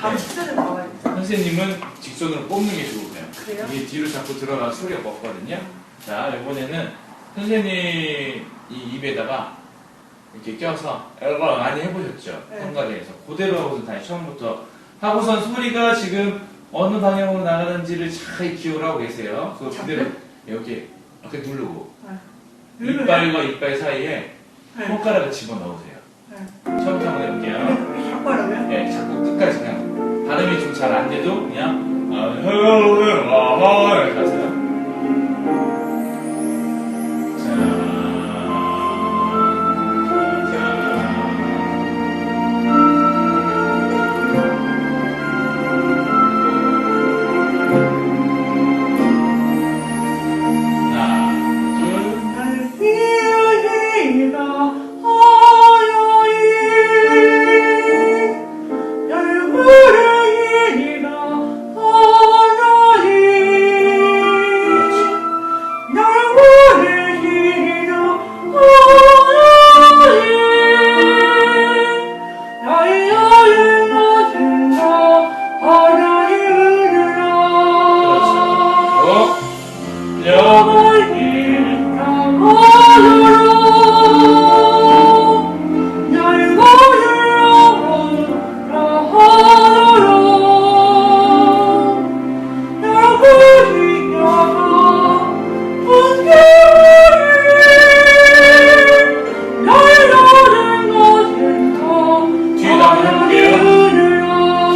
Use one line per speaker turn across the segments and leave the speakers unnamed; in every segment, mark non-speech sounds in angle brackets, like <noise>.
바로 직선으로 나와요.
선생님은 직선으로 뽑는 게 좋으세요.
그래요?
이게 뒤로 자꾸 들어가 소리가 먹거든요. 자, 이번에는 선생님 이 입에다가 이렇게 껴서 이거 많이 해보셨죠?
네.
한가리에서 그대로 하고서 다시 처음부터 하고선 소리가 지금 어느 방향으로 나가는지를 잘 기억을 하고 계세요. 그거 그대로 이렇게 이렇게 누르고
누르면?
이빨과 이빨 사이에
네.
손가락을 집어 넣으세요.
네.
처음부터 한번 해볼게요.
하라고요?
예, 자꾸 끝까지 그냥 발음이 좀 잘 안 돼도 그냥 아,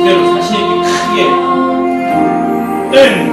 그대로 자신 있게 크게 땡!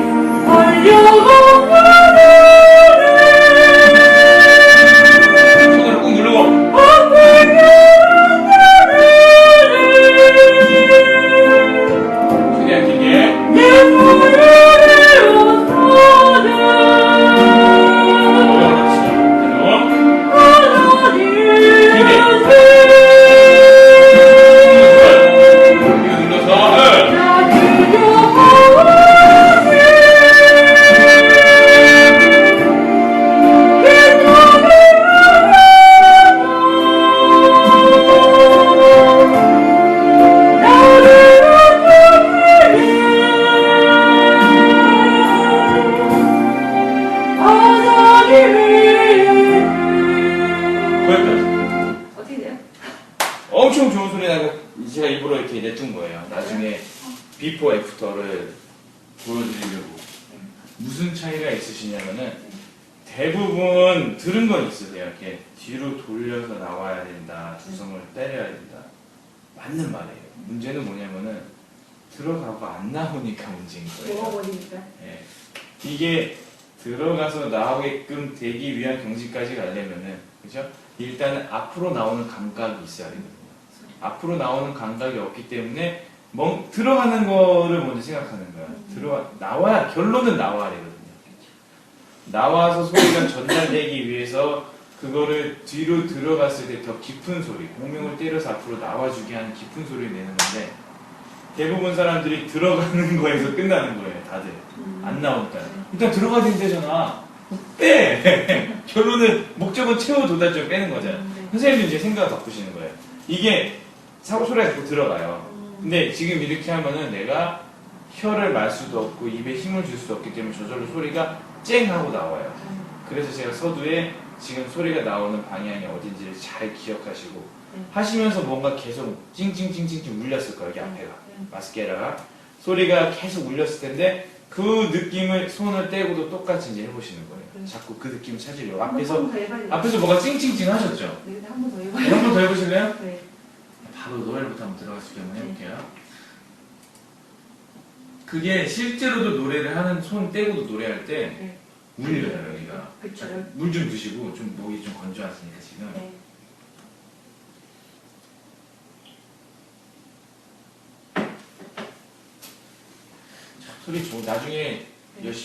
나고 제가 일부러 이렇게 내준 거예요. 나중에 비포 애프터를 보여드리려고. 무슨 차이가 있으시냐면은 대부분 들은 건 있으세요. 이렇게 뒤로 돌려서 나와야 된다. 주성을 때려야 된다. 맞는 말이에요. 문제는 뭐냐면은 들어가고 안 나오니까 문제인 거예요.
먹어버리니까.
예. 이게 들어가서 나오게끔 되기 위한 경지까지 가려면은 그죠? 일단은 앞으로 나오는 감각이 있어야 되거든요. 앞으로 나오는 감각이 없기 때문에 멍 들어가는 거를 먼저 생각하는 거야. 들어와 나와야 결론은 나와야 되거든요. 나와서 소리가 전달되기 위해서 그거를 뒤로 들어갔을 때 더 깊은 소리, 공명을 때려서 앞으로 나와주게 하는 깊은 소리를 내는 건데 대부분 사람들이 들어가는 거에서 끝나는 거예요, 다들. 안 나오니까. 일단 들어가야 된대잖아. <laughs> 빼! 결론은, 목적은 채워도다 좀 빼는 거잖아. 선생님도 이제 생각을 바꾸시는 거예요. 이게 사고 소리가 자꾸 들어가요. 근데 지금 이렇게 하면은 내가 혀를 말 수도 없고 입에 힘을 줄 수도 없기 때문에 저절로 소리가 쨍 하고 나와요. 그래서 제가 서두에 지금 소리가 나오는 방향이 어딘지를 잘 기억하시고
네.
하시면서 뭔가 계속 찡찡찡찡찡 울렸을 거예요, 여기 앞에가.
네.
마스케라가. 소리가 계속 울렸을 텐데 그 느낌을 손을 떼고도 똑같이 이제 해보시는 거예요.
네.
자꾸 그 느낌을 찾으려고. 앞에서. 앞에서 뭐가 찡찡찡 하셨죠?
네, 한번
더한
해봐요.
번더 해보실래요?
네.
바로 노래부터 한번 들어가서 한번 해볼게요. 그게 실제로도 노래를 하는 손 떼고도 노래할 때
네.
울려요 여기가.
그쵸.
물 좀 드시고 좀 목이 좀 건조하시니까 지금.
네.
소리 좋. 나중에 열심히.